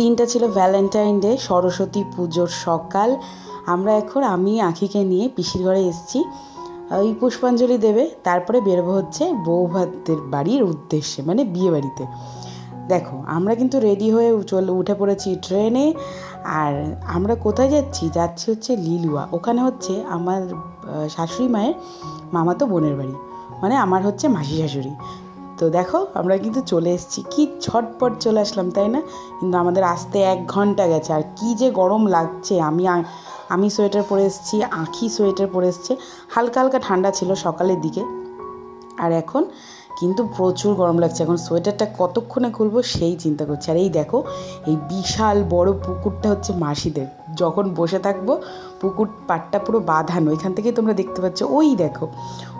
দিনটা ছিল Valentine day Saraswati পুজোর সকাল। আমরা এখন, আমি, আখিকে নিয়ে পিসির ঘরে এসেছি। ওই পুষ্পাঞ্জলি দেবে, তারপরে বেরোবো হচ্ছে বৌভাতের বাড়ির উদ্দেশ্যে মানে বিয়ে বাড়িতে দেখো, আমরা কিন্তু রেডি হয়ে চলে, উঠে পড়েছি ট্রেনে আর আমরা কোথায় যাচ্ছি? যাচ্ছি হচ্ছে লিলুয়া। ওখানে হচ্ছে আমার শাশুড়ি মায়ের মামাতো বোনের বাড়ি। মানে আমার হচ্ছে মাসি শাশুড়ি। তো দেখো, আমরা কিন্তু চলে এসেছি। কি ছটপট চলে আসলাম, তাই না? কিন্তু আমাদের আসতে এক ঘণ্টা গেছে। আর কি যে গরম লাগছে। আমি আমি সোয়েটার পরে এসেছি, আঁখি সোয়েটার পরে এসছে। হালকা হালকা ঠান্ডা ছিল সকালের দিকে। আর এখন কিন্তু প্রচুর গরম লাগছে। এখন সোয়েটারটা কতক্ষণে খুলবো সেই চিন্তা করছি। আর এই দেখো, এই বিশাল বড় পুকুরটা হচ্ছে মাসিদের। যখন বসে থাকব, পুকুর পাটটা পুরো বাঁধানো। এখান থেকে তোমরা দেখতে পাচ্ছ, ওই দেখো,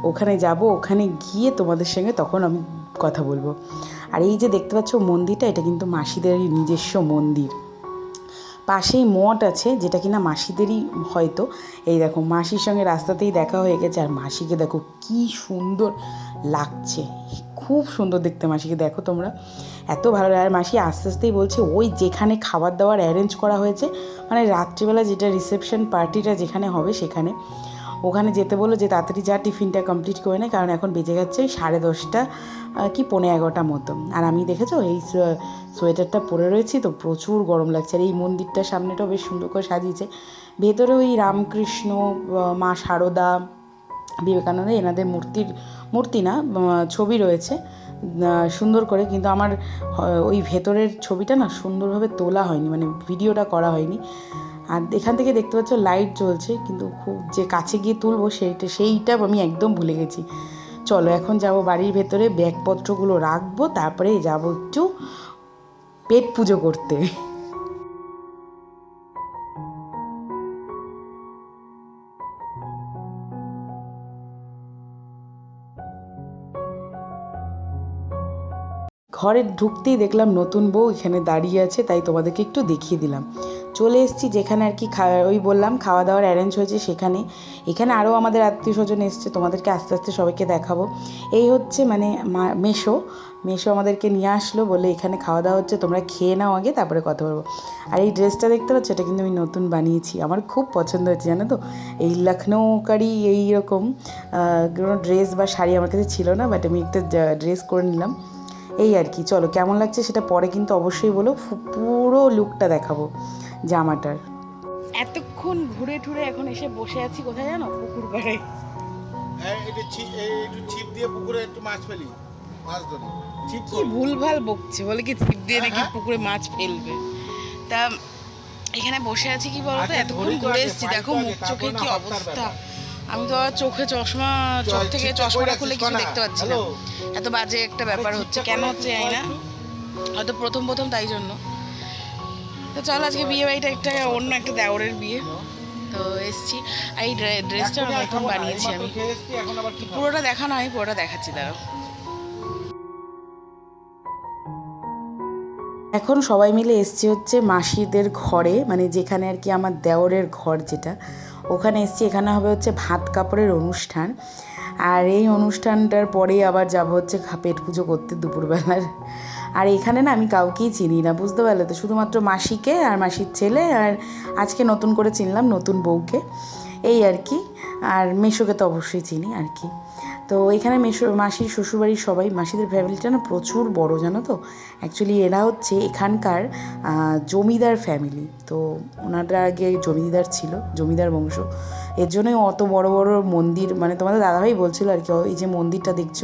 ওখানে যাব, ওখানে গিয়ে তোমাদের সঙ্গে তখন আমি কথা বলব। আর এই যে দেখতে পাচ্ছ মন্দিরটা, এটা কিন্তু মাসিদেরই নিজস্ব মন্দির। পাশেই মঠ আছে, যেটা কিনা মাসিদেরই হয়তো। এই দেখো, মাসির সঙ্গে রাস্তাতেই দেখা হয়ে গেছে, আর মাসিকে দেখো কি সুন্দর লাগছে। খুব সুন্দর দেখতে মাসিকে, দেখো তোমরা। এত ভালো আর মাসি আস্তে আস্তেই বলছে, ওই যেখানে খাবার দাবার অ্যারেঞ্জ করা হয়েছে মানে রাত্রিবেলা যেটা রিসেপশন পার্টিটা যেখানে হবে সেখানে। ওখানে যেতে বলল যে, তাড়াতাড়ি যা, টিফিনটা কমপ্লিট করে নেয় কারণ এখন বেজে গেছে সাড়ে দশটা কি পনে এগারোটা মতো। আর আমি দেখেছ, এই সোয়েটারটা পরে রয়েছি তো প্রচুর গরম লাগছে। আর এই মন্দিরটার সামনেটাও বেশ সুন্দর করে সাজিয়েছে। ভেতরে ওই রামকৃষ্ণ মা শারদা বিবেকানন্দ এনাদের মূর্তির, মূর্তি না ছবি রয়েছে সুন্দর করে, কিন্তু আমার ওই ভেতরের ছবিটা না সুন্দরভাবে তোলা হয়নি মানে ভিডিওটা করা হয়নি। আর এখান থেকে দেখতে পাচ্ছ লাইট জ্বলছে, কিন্তু খুব যে কাছে গিয়ে তুলবো সেইটা সেইটা আমি একদম ভুলে গেছি। চলো, এখন যাব বাড়ির ভেতরে, ব্যাগপত্রগুলো রাখব তারপরে যাব একটু পেট পুজো করতে। ঘরে ঢুকতেই দেখলাম নতুন বউ এখানে দাঁড়িয়ে আছে, তাই তোমাদেরকে একটু দেখিয়ে দিলাম। চলে এসেছি যেখানে আর কি ওই বললাম খাওয়া দাওয়ার অ্যারেঞ্জ হয়েছে সেখানে। এখানে আরও আমাদের আত্মীয় স্বজন এসছে, তোমাদেরকে আস্তে আস্তে সবাইকে দেখাবো। এই হচ্ছে মানে মেশো। মেশো আমাদেরকে নিয়ে আসলো, বলে এখানে খাওয়া দাওয়া হচ্ছে, তোমরা খেয়ে নাও আগে, তারপরে কথা বলব। আর এই ড্রেসটা দেখতে পাচ্ছ, এটা কিন্তু আমি নতুন বানিয়েছি। আমার খুব পছন্দ হয়েছে, জানো তো? এই লখনৌকারি এইরকম কোনো ড্রেস বা শাড়ি আমার কাছে ছিল না বাট আমি একটা ড্রেস করে নিলাম। এই আর কি চলো কেমন লাগছে সেটা পরে কিন্তু অবশ্যই বলো ফু- পুরো লুকটা দেখাবো জামাটার। এতক্ষণ ঘুরে টুরে এখন এসে বসে আছি কোথায় জানো? পুকুর পাড়ে। হ্যাঁ এটা ছি- একটু ছিপ দিয়ে পুকুরে একটু মাছ ফেলি মাছ ধরি। ছিপ কি ভুলভাল বকছে বলে কি ছিপ দিয়ে নাকি হ্যাঁ। পুকুরে মাছ ফেলবে? তা এখানে বসে আছি কি বলতো? এতক্ষণ ঘুরে এসেছি দেখো মুখ চোখে তারপর কি অবস্থা। আমি তো আর চোখে চশমা চোখ থেকে চশমাটা খুলে কিছু দেখতে পাচ্ছি না। এত বাজে একটা ব্যাপার হচ্ছে। কেন হচ্ছে জানি না। হয়তো প্রথম প্রথম তাই জন্য। তো চল আজকে বিয়ে বাড়িটা একটা অন্য একটা দেওরের বিয়ে। তো এসছি। আর এই ড্রে- ড্রেসটা আর নতুন বানিয়েছি আমি? পুরোটা দেখানো আমি পুরোটা দেখাচ্ছি দাঁড়াও। এখন সবাই মিলে এসছি হচ্ছে মাসিদের ঘরে মানে যেখানে আর কি আমার দেওরের ঘর যেটা। ওখানে এসছি, এখানে হবে হচ্ছে ভাত কাপড়ের অনুষ্ঠান। আর এই অনুষ্ঠানটার পরেই আবার যাব হচ্ছে পেট পুজো করতে দুপুরবেলার। আর এখানে না আমি কাউকেই চিনি না, বুঝতে পারলে তো? শুধুমাত্র মাসিকে আর মাসির ছেলে আর আজকে নতুন করে চিনলাম নতুন বউকে। এই আর কি, আর মেশোকে তো অবশ্যই চিনি আর কি। তো এখানে মাসির শ্বশুরবাড়ির সবাই, মাসিদের ফ্যামিলিটা না প্রচুর বড়, জানো তো? অ্যাকচুয়ালি এরা হচ্ছে এখানকার জমিদার ফ্যামিলি তো ওনারা আগে জমিদার ছিল, জমিদার বংশ। এর জন্যই অত বড় বড় মন্দির মানে তোমাদের দাদাভাই বলছিল আর কি, এই যে মন্দিরটা দেখছ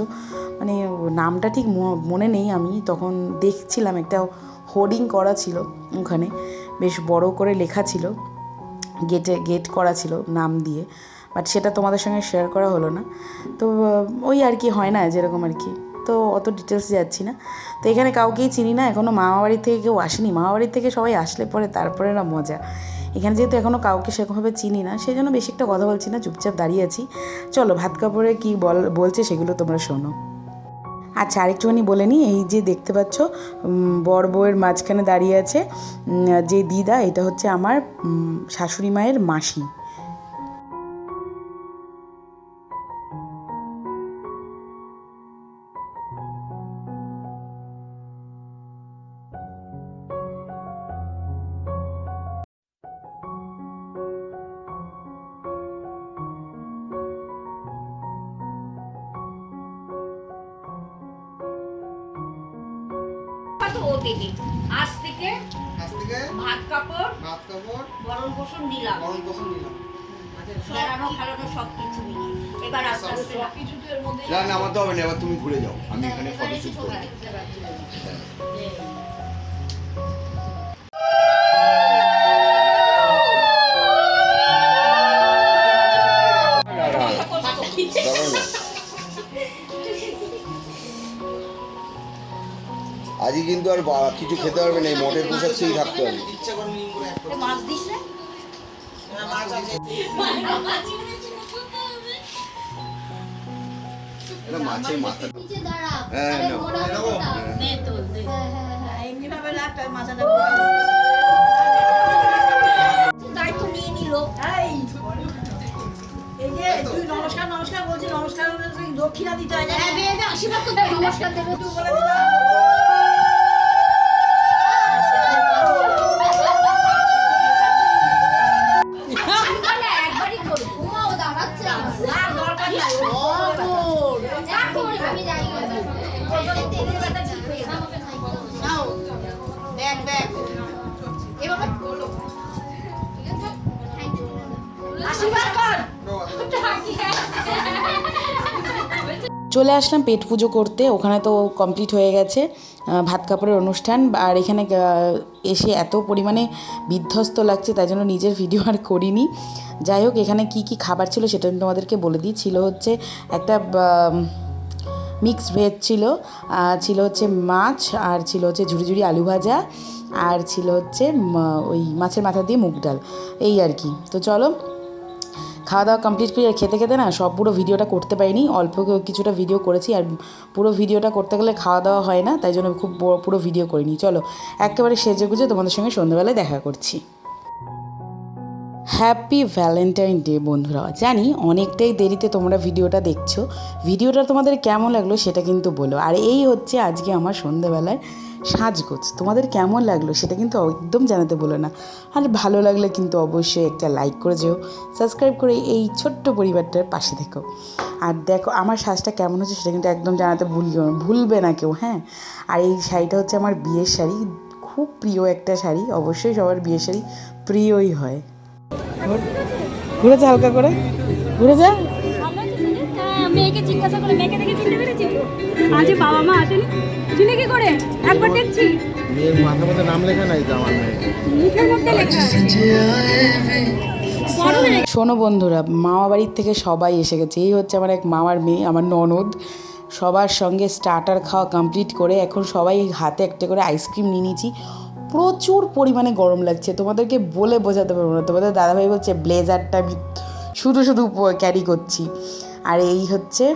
মানে নামটা ঠিক মনে নেই আমি। তখন দেখছিলাম একটা হোর্ডিং করা ছিল ওখানে, বেশ বড় করে লেখা ছিল, গেটে, গেট করা ছিল নাম দিয়ে। বাট সেটা তোমাদের সঙ্গে শেয়ার করা হলো না। তো ওই আর কি হয় না, যেরকম আর কি। তো অত ডিটেলস যাচ্ছি না। তো এখানে কাউকেই চিনি না এখনও মামাবাড়ি থেকে কেউ আসেনি। মামা মামাবাড়ি থেকে সবাই আসলে পরে তারপরে না মজা। এখানে যেহেতু এখনও কাউকে সেরকমভাবে চিনি না, সেই জন্য বেশি একটা কথা বলছি না, চুপচাপ দাঁড়িয়ে আছি। চলো, ভাত কাপড়ে কী বল, বলছে সেগুলো তোমরা শোনো। আচ্ছা আরেকটুখানি বলে নিই, এই যে দেখতে পাচ্ছ বর বউয়ের মাঝখানে দাঁড়িয়ে আছে যে দিদা, এটা হচ্ছে আমার শাশুড়ি মায়ের মাসি। ও আজ থেকে আজ থেকে ভাত কাপড় ভাত কাপড় বরণ পোষণ নিলাম। বরণ পোষণ নিলাম। বেড়ানো খেলানো সব কিছু এবার আস্তে আস্তে না না আমার তো হবে না এবার তুমি ঘুরে যাও। আমি এখানে করব। আজকে কিন্তু আর বা- কিছু খেতে পারবে না এই মটের পোশাক খেয়েই থাকতে হবে। এ মাছ দিস না এটা মাছের মাথা। নিচে দাঁড়া হ্যাঁ, হ্যাঁ, হ্যাঁ। দায়িত্ব নিয়ে নিল। এই যে তুই নমস্কার নমস্কার দক্ষিণা দিতে হয়। আশীর্বাদ নমস্কার দেবে। একটু বলে দিলাম। চলে আসলাম, পেট পুজো করতে। ওখানে তো কমপ্লিট হয়ে গেছে ভাত কাপড়ের অনুষ্ঠান। আর এখানে এসে এত পরিমাণে বিধ্বস্ত লাগছে, তাই জন্য নিজের ভিডিও আর করিনি। যাই হোক, এখানে কি কি খাবার ছিল সেটা আমি তোমাদেরকে বলে দিই। ছিল হচ্ছে একটা মিক্সড ভেজ ছিল ছিল হচ্ছে মাছ, আর ছিল হচ্ছে ঝুড়ি ঝুড়ি আলু ভাজা, আর ছিল হচ্ছে ওই মাছের মাথা দিয়ে মুগ ডাল। এই আর কি। তো চলো খাওয়া দাওয়া কমপ্লিট করে খেতে খেতে না সব পুরো ভিডিওটা করতে পারিনি। অল্প কিছুটা ভিডিও করেছি আর পুরো ভিডিওটা করতে গেলে খাওয়া দাওয়া হয় না, তাই জন্য খুব পুরো ভিডিও করিনি। চলো, একেবারে সেজে গুজে তোমাদের সঙ্গে সন্ধ্যাবেলায় দেখা করছি। হ্যাপি ভ্যালেন্টাইন ডে বন্ধুরা। জানি অনেকটাই দেরিতে তোমরা ভিডিওটা দেখছ। ভিডিওটা তোমাদের কেমন লাগল সেটা কিন্তু বলো। আর এই হচ্ছে আজকে আমার সন্ধ্যাবেলার সাজগোজ। তোমাদের কেমন লাগল সেটা কিন্তু একদম জানাতে বলো না। আর ভালো লাগলে কিন্তু অবশ্যই একটা লাইক করে যেও। সাবস্ক্রাইব করে এই ছোট্ট পরিবারটার পাশে থেকো। আর দেখো, আমার সাজটা কেমন হচ্ছে সেটা কিন্তু একদম জানাতে ভুলবে ভুলবে না কেউ হ্যাঁ? আর এই শাড়িটা হচ্ছে আমার বিয়ের শাড়ি। খুব প্রিয় একটা শাড়ি। অবশ্যই সবার বিয়ের শাড়ি প্রিয়ই হয়। ঘুরে যা হালকা করে? ঘুরে যা মেয়েকে জিজ্ঞাসা করে মেয়েকে দেখে চিনতে পেরেছি? আজ বাবা মা আসেনি? চিনে কি করে? একবার দেখছি। মেয়ের মাথার মধ্যে নাম লেখা নাই তো আমার মেয়ের মুখের মধ্যে লেখা শোনো বন্ধুরা মামা বাড়ির থেকে সবাই এসে গেছে। এই হচ্ছে আমার এক মামার মেয়ে আমার ননদ। সবার সঙ্গে স্টার্টার খাওয়া কমপ্লিট করে এখন সবাই হাতে একটা করে আইসক্রিম নিয়ে নিয়েছি। প্রচুর পরিমাণে গরম লাগছে। তোমাদেরকে বলে বোঝাতে পারব না। তোমাদের দাদাভাই বলছে, ব্লেজারটা আমি শুধু শুধু ক্যারি করছি। আর এই হচ্ছে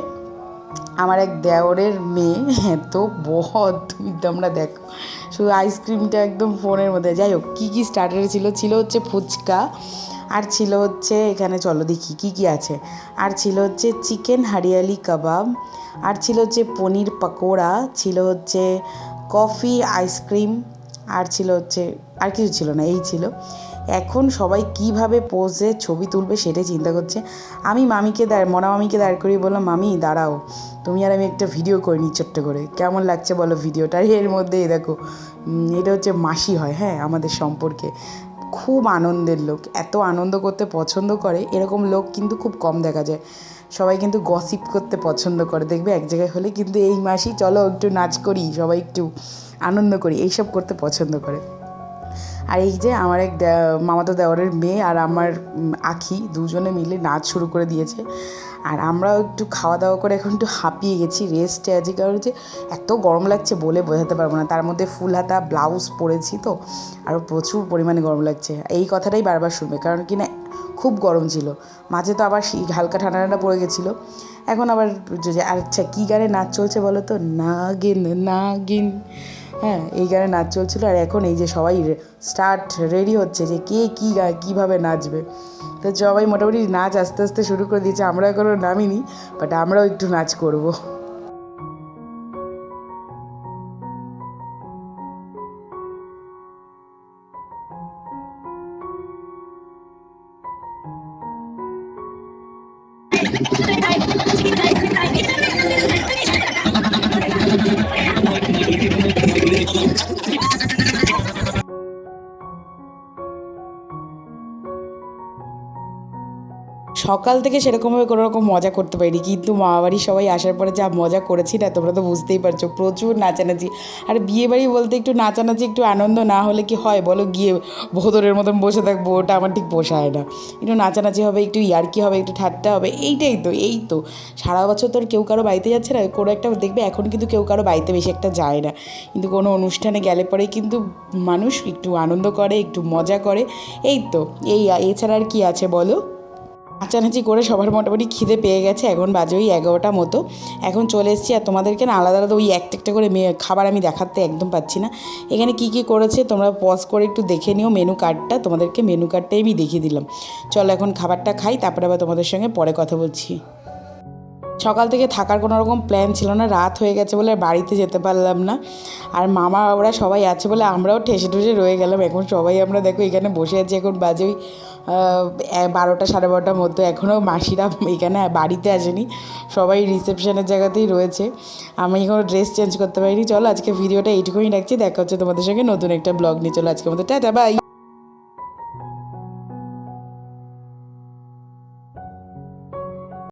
আমার এক দেওরের মেয়ে। এত বহদ তুমি তোমরা দেখো। শুধু আইসক্রিমটা একদম ফোনের মধ্যে। যাই হোক, কী কী স্টার্টারে ছিল? ছিল হচ্ছে ফুচকা, আর ছিল হচ্ছে, এখানে চলো দেখি, কী কী আছে? আর ছিল হচ্ছে চিকেন হারিয়ালি কাবাব, আর ছিল হচ্ছে পনির পাকোড়া, ছিল হচ্ছে কফি আইসক্রিম আর ছিল হচ্ছে, আর কিছু ছিল না, এই ছিল। এখন সবাই কীভাবে পোজে ছবি তুলবে সেটাই চিন্তা করছে। আমি মামিকে দাঁড়, মনা মামিকে দাঁড় করিয়ে বললাম, মামি, দাঁড়াও। তুমি আর আমি একটা ভিডিও করে নিই ছোট্ট করে। কেমন লাগছে বলো ভিডিওটা এর মধ্যে দেখো এটা হচ্ছে মাসি হয় হ্যাঁ আমাদের সম্পর্কে। খুব আনন্দের লোক, এত আনন্দ করতে পছন্দ করে, এরকম লোক কিন্তু খুব কম দেখা যায়। সবাই কিন্তু গসিপ করতে পছন্দ করে, দেখবে এক জায়গায় হলে কিন্তু এই মাসি, চলো একটু নাচ করি, সবাই একটু। আনন্দ করি, এইসব করতে পছন্দ করে। আর এই যে আমার এক মামাতো দেওয়ারের মেয়ে আর আমার আখি দুজনে মিলে নাচ শুরু করে দিয়েছে। আর আমরাও একটু খাওয়া দাওয়া করে এখন একটু হাঁপিয়ে গেছি রেস্টে আছি, কারণ হচ্ছে এত গরম লাগছে বলে বোঝাতে পারব না। তার মধ্যে ফুল হাতা ব্লাউজ পরেছি তো আরও প্রচুর পরিমাণে গরম লাগছে। এই কথাটাই বারবার শুনবে, কারণ কি না, খুব গরম ছিল। মাঝে তো আবার হালকা ঠান্ডা ঠান্ডা পড়ে গেছিল। এখন আবার যে- যে- আচ্ছা কী গানে নাচ চলছে বলো তো? নাগিন নাগিন। হ্যাঁ এই গানে নাচ চলছিল আর এখন এই যে সবাই স্টার্ট রেডি হচ্ছে যে কে কী গায় কীভাবে নাচবে। তো সবাই মোটামুটি নাচ আস্তে আস্তে শুরু করে দিয়েছে, আমরা এখনও নামিনি বাট আমরাও একটু নাচ করব। সকাল থেকে সেরকমভাবে কোনো রকম মজা করতে পারিনি। কিন্তু মামাবাড়ির সবাই আসার পরে যা মজা করেছি না, তোমরা তো বুঝতেই পারছ, প্রচুর নাচানাচি। আর বিয়ে বাড়ি বলতে একটু নাচানাচি, একটু আনন্দ না হলে কি হয় বলো? গিয়ে ভোদরের মতন বসে থাকব, ওটা আমার ঠিক পোষায় না। একটু নাচানাচি হবে, একটু ইয়ার্কি হবে, একটু ঠাট্টা হবে, এইটাই তো, এই তো। সারা বছর তো আর কেউ কারও বাড়িতে যাচ্ছে না, কোনো একটা দেখবে এখন কিন্তু কেউ কারও বাড়িতে বেশি একটা যায় না। কিন্তু কোনো অনুষ্ঠানে গেলে পরে কিন্তু মানুষ একটু আনন্দ করে, একটু মজা করে, এই তো, এই, এছাড়া আর কি আছে বলো? নাচানাচি করে সবার মোটামুটি খিদে পেয়ে গেছে, এখন বাজে ওই এগারোটা মতো। এখন চলে এসেছি আর তোমাদেরকে না আলাদা আলাদা ওই একটা একটা করে খাবার আমি দেখাতে একদম পাচ্ছি না। এখানে কি কি করেছে তোমরা পজ করে একটু দেখে নিও মেনু কার্ডটা তোমাদেরকে মেনু কার্ডটাই আমি দেখিয়ে দিলাম। চলো এখন খাবারটা খাই, তারপরে আবার তোমাদের সঙ্গে পরে কথা বলছি। সকাল থেকে থাকার কোনো রকম প্ল্যান ছিল না, রাত হয়ে গেছে বলে বাড়িতে যেতে পারলাম না। আর মামা ওরা সবাই আছে বলে আমরাও ঠেসে ঠুসে রয়ে গেলাম। এখন সবাই আমরা দেখো এখানে বসে আছি, এখন বাজে ওই বারোটা সাড়ে বারোটার মধ্যে। এখনও মাসিরা এখানে বাড়িতে আসেনি, সবাই রিসেপশনের জায়গাতেই রয়েছে। আমি এখনও ড্রেস চেঞ্জ করতে পারিনি। চলো আজকে ভিডিওটা এইটুকুই রাখছি। দেখা হচ্ছে তোমাদের সঙ্গে নতুন একটা ব্লগ নিয়ে। চলো আজকে মতো, টাটা বাই